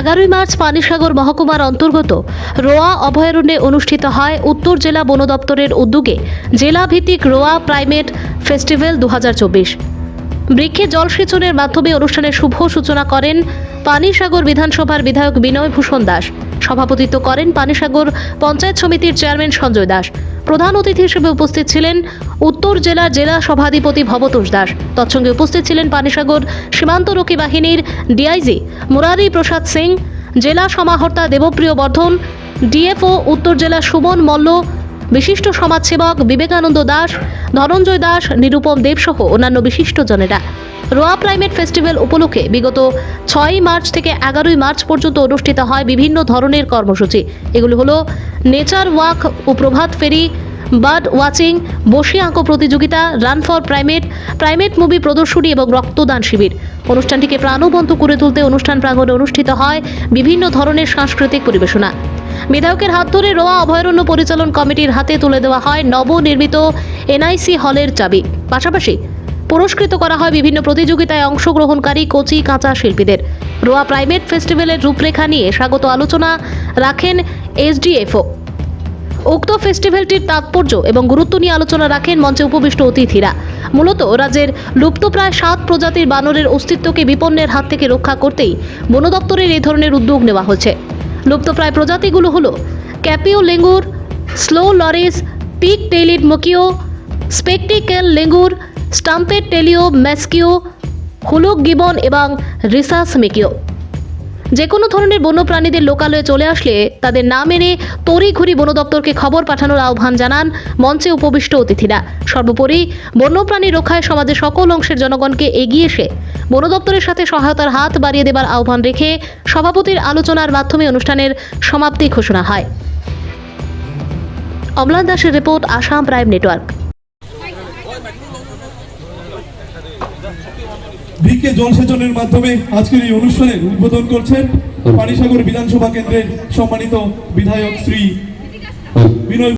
এগারোই মার্চ পানিসাগর মহকুমার অন্তর্গত রোয়া অভয়ারণ্যে অনুষ্ঠিত হয় উত্তর জেলা বন দপ্তরের উদ্যোগে জেলাভিত্তিক রোয়া প্রাইমেট ফেস্টিভ্যাল দু হাজার চব্বিশ। বৃক্ষে জলসেচনের মাধ্যমে অনুষ্ঠানের শুভ সূচনা করেন পানিসাগর বিধানসভার বিধায়ক বিনয় ভূষণ দাস। সভাপতিত্ব করেন পানিসাগর পঞ্চায়েত সমিতির চেয়ারম্যান সঞ্জয় দাস। প্রধান অতিথি হিসেবে উপস্থিত ছিলেন উত্তর জেলা জেলা সভাধিপতি ভবতোষ দাস। তৎসঙ্গে উপস্থিত ছিলেন পানিসাগর সীমান্তরক্ষী বাহিনীর ডিআইজি মুরারি প্রসাদ সিং, জেলা সমাহর্তা দেবপ্রিয় বর্ধন, ডিএফও উত্তর জেলা সুমন মল্ল বিশিষ্ট সমাজসেবক বিবেকানন্দ দাস, ধনঞ্জয় দাস, নিরুপম দেবসহ অন্যান্য বিশিষ্টজনেরা রোয়া প্রাইমেট ফেস্টিভ্যাল উপলক্ষে বিগত ছয়ই মার্চ থেকে এগারোই মার্চ পর্যন্ত অনুষ্ঠিত হয় বিভিন্ন ধরনের কর্মসূচি। এগুলো হলো নেচার ওয়াক ও প্রভাত ফেরি, বার্ড ওয়াচিং, বসি আঁকো প্রতিযোগিতা, run for primate primate movie প্রদর্শনী এবং রক্তদান শিবির। অনুষ্ঠানটিকে প্রাণবন্ত করে তুলতে অনুষ্ঠান প্রাঙ্গণে অনুষ্ঠিত হয় বিভিন্ন ধরনের সাংস্কৃতিক পরিবেশনা। বিধায়কের হাত ধরে রোয়া, অভয়ারণ্য পরিচালন কমিটির হাতে তুলে দেওয়া হয় নবনির্মিত এনআইসি হলের চাবি। পাশাপাশি পুরস্কৃত করা হয় বিভিন্ন প্রতিযোগিতায় অংশগ্রহণকারী কচি কাঁচা শিল্পীদের। রোয়া প্রাইমেট ফেস্টিভ্যালের রূপরেখা নিয়ে স্বাগত আলোচনা রাখেন এসডিএফও। উক্ত ফেস্টিভ্যালটির তাৎপর্য এবং গুরুত্ব নিয়ে আলোচনা রাখেন মঞ্চে উপবিষ্ট অতিথিরা। মূলত রাজ্যের লুপ্তপ্রায় সাত প্রজাতির বানরের অস্তিত্বকে বিপন্নের হাত থেকে রক্ষা করতেই বন দপ্তরের এই ধরনের উদ্যোগ নেওয়া হয়েছে। লুপ্তপ্রায় প্রজাতিগুলো হলো capped langur, slow loris, pig tailed macaque, spectacled langur, stump tailed, macaque, hoolock gibbon এবং রিসাস মেকিও। যে কোনো ধরনের বন্যপ্রাণীদের লোকালয়ে চলে আসলে তাদের না মেনে তড়িঘড়ি বন দপ্তরকে খবর পাঠানোর আহ্বান জানান মঞ্চে উপবিষ্ট অতিথিরা। সর্বোপরি বন্যপ্রাণী রক্ষায় সমাজের সকল অংশের জনগণকে এগিয়ে এসে বন দপ্তরের সাথে সহায়তার হাত বাড়িয়ে দেবার আহ্বান রেখে সভাপতির আলোচনার মাধ্যমে অনুষ্ঠানের সমাপ্তি ঘোষণা হয়। অমলান দাসের রিপোর্ট, আসাম প্রাইম নেটওয়ার্ক। বিকে জলসেচনের মাধ্যমে আজকের এই অনুষ্ঠানের উদ্বোধন করছেন পানিসাগর বিধানসভা কেন্দ্রের সম্মানিত বিধায়ক শ্রী বিনয়